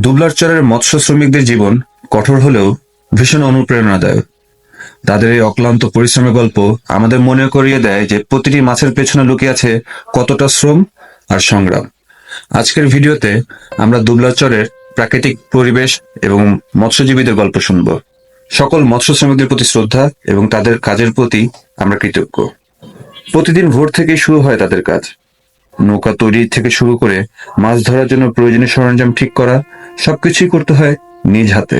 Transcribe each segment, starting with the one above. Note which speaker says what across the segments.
Speaker 1: দুবলারচরের মৎস্য শ্রমিকদের জীবন কঠোর হলেও ভীষণ অনুপ্রেরণাদায়ক। তাদের এই অক্লান্ত পরিশ্রমের গল্প আমাদের মনে করিয়ে দেয় যে প্রতিটি মাছের পেছনে লুকিয়ে আছে কতটা শ্রম আর সংগ্রাম। আজকের ভিডিওতে আমরা দুবলারচরের প্রাকৃতিক পরিবেশ এবং মৎস্যজীবীদের গল্প শুনব। সকল মৎস্য শ্রমিকদের প্রতি শ্রদ্ধা এবং তাদের কাজের প্রতি আমরা কৃতজ্ঞ। প্রতিদিন ভোর থেকেই শুরু হয় তাদের কাজ। নৌকা তৈরি থেকে শুরু করে মাছ ধরার জন্য প্রয়োজনীয় সরঞ্জাম ঠিক করা, সবকিছুই করতে হয় নিজ হাতে।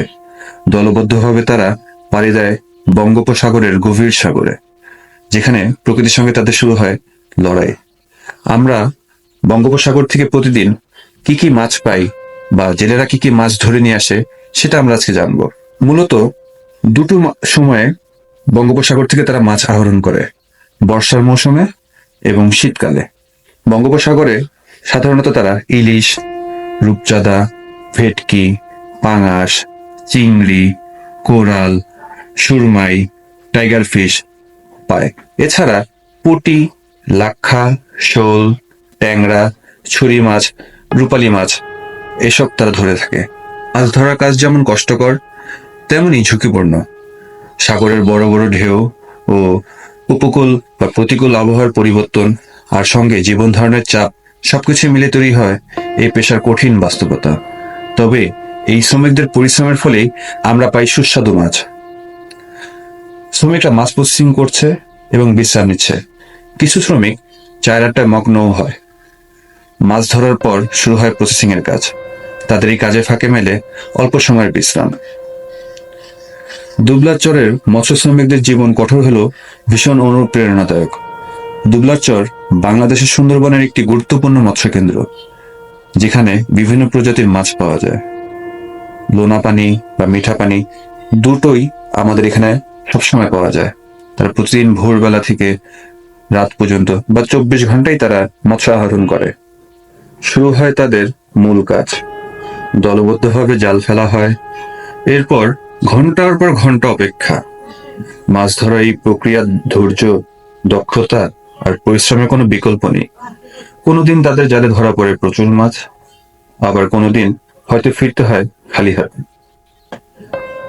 Speaker 1: দলবদ্ধভাবে তারা পাড়ি দেয় বঙ্গোপসাগরের গভীর সাগরে, যেখানে প্রকৃতির সঙ্গে তাদের শুরু হয় লড়াই। আমরা বঙ্গোপসাগর থেকে প্রতিদিন কি কি মাছ পাই বা জেলেরা কি কি মাছ ধরে নিয়ে আসে, সেটা আমরা আজকে জানব। মূলত দুটো সময়ে বঙ্গোপসাগর থেকে তারা মাছ আহরণ করে, বর্ষার মৌসুমে এবং শীতকালে। বঙ্গোপসাগরে সাধারণত তারা ইলিশ, রূপচাঁদা, ভেটকি, পাঙাশ, চিংড়ি, কোরাল, সুরমাই, টাইগার ফিশ পায়। এছাড়া পুঁটি, লাক্ষা, শোল, ট্যাংরা, ছুরি মাছ, রূপালী মাছ এসব তারা ধরে থাকে। মাছ ধরার কাজ যেমন কষ্টকর, তেমনি ঝুঁকিপূর্ণ। সাগরের বড় বড় ঢেউ ও উপকূল বা প্রতিকূল আবহাওয়ার পরিবর্তন আর সঙ্গে জীবন ধারণের চাপ সবকিছু মিলে তৈরি হয় এই পেশার কঠিন বাস্তবতা। তবে এই শ্রমিকদের পরিশ্রমের ফলেই আমরা পাই সুস্বাদু মাছ। শ্রমিকরা মাছ প্রসেসিং করছে এবং বিশ্রাম নিচ্ছে। কিছু শ্রমিক চার আটটায় মগ্নও হয়। মাছ ধরার পর শুরু হয় প্রসেসিং এর কাজ। তাদের এই কাজে ফাঁকে মেলে অল্প সময়ের বিশ্রাম। দুবলার চরের মৎস্য শ্রমিকদের জীবন কঠোর হলেও ভীষণ অনুপ্রেরণাদায়ক। দুবলার চর বাংলাদেশের সুন্দরবনের একটি গুরুত্বপূর্ণ মৎস্য কেন্দ্র যেখানে বিভিন্ন প্রজাতির মাছ পাওয়া যায়। লোনা পানি বা মিঠা পানি দুটোই আমাদের এখানে সবসময় পাওয়া যায়। তারা প্রতিদিন ভোরবেলা থেকে রাত পর্যন্ত বা চব্বিশ ঘন্টাই তারা মৎস্য আহরণ করে। শুরু হয় তাদের মূল কাজ। দলবদ্ধভাবে জাল ফেলা হয়। এরপর ঘণ্টার পর ঘণ্টা অপেক্ষা। মাছ ধরা এই প্রক্রিয়ার ধৈর্য, দক্ষতা আর পরিশ্রমের কোনো বিকল্প নেই। কোনোদিন তাদের জালে ধরা পড়ে প্রচুর মাছ, আবার কোনোদিন হয়তো ফিরতে হয় খালি হাতে।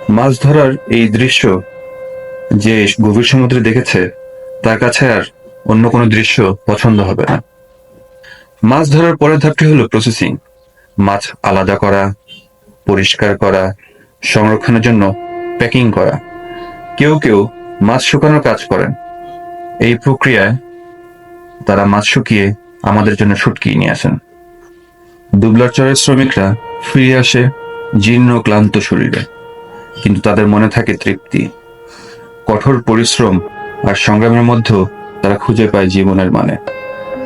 Speaker 1: মাছ ধরার এই দৃশ্য যে গভীর সমুদ্রে দেখেছে, তার কাছে আর অন্য কোনো দৃশ্য পছন্দ হবে না। মাছ ধরার পরের ধাপটি হলো প্রসেসিং মাছ আলাদা করা, পরিষ্কার করা, সংরক্ষণের জন্য প্যাকিং করা। কেউ কেউ মাছ শুকানোর কাজ করেন। এই প্রক্রিয়ায় তারা মাছ শুকিয়ে আমাদের জন্য শুটকি নিয়ে আসেন। দুবলার চরের শ্রমিকরা ফিরে আসে জীর্ণ ক্লান্ত শরীরে। কিন্তু তাদের মনে থাকে তৃপ্তি। কঠোর পরিশ্রম আর সংগ্রামের মধ্যেও তারা খুঁজে পায় জীবনের মানে।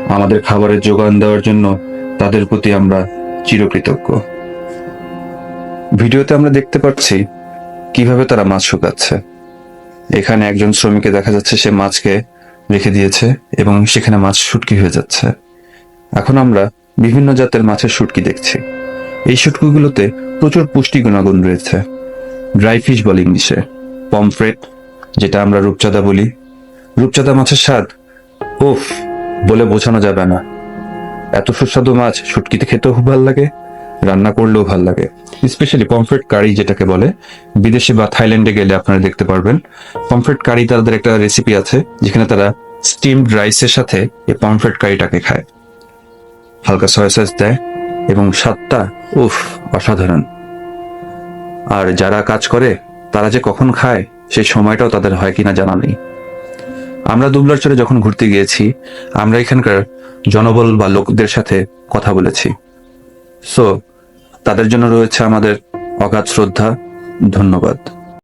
Speaker 1: আমাদের খাবারের যোগান দেওয়ার জন্য তাদের প্রতি আমরা চিরকৃতজ্ঞ। ভিডিওতে আমরা দেখতে পাচ্ছি কীভাবে তারা মাছ শুকাচ্ছে। এখানে একজন শ্রমিককে দেখা যাচ্ছে সে মাছকে রেখে দিয়েছে এবং সেখানে মাছ শুটকি হয়ে যাচ্ছে। এখন আমরা বিভিন্ন জাতের মাছের শুটকি দেখছি। এই শুটকিগুলোতে প্রচুর পুষ্টি গুণাগুণ রয়েছে। ড্রাই ফিশ বলে ইংলিশে, পমফ্রেট, যেটা আমরা রূপচাঁদা বলি। রূপচাঁদা মাছের স্বাদ ওফ বলে বোঝানো যাবে না। এত সুস্বাদু মাছ শুটকিতে খেতেও খুব ভালো লাগে। রান্না করলেও ভালো লাগে। স্পেশালি পমফ্রেট কারি যেটাকে বলে। বিদেশে বা থাইল্যান্ডে গেলে আপনারা দেখতে পারবেন। পমফ্রেট কারি তাদের একটা রেসিপি আছে, যেখানে তারা স্টিমড রাইসের সাথে এই পমফ্রেট কারিটাকে খায়। হালকা সয়া সস দেয় এবং স্বাদটা, উফ, অসাধারণ। আর যারা কাজ করে, তারা যে কখন খায়, সেই সময়টাও তাদের হয় কিনা জানা নেই। আমরা দুবলার চরে যখন ঘুরতে গিয়েছি, আমরা এখানকার জনবল বা লোকদের সাথে কথা বলেছি। সো তাদের জন্য রয়েছে আমাদের অগাধ শ্রদ্ধা ধন্যবাদ।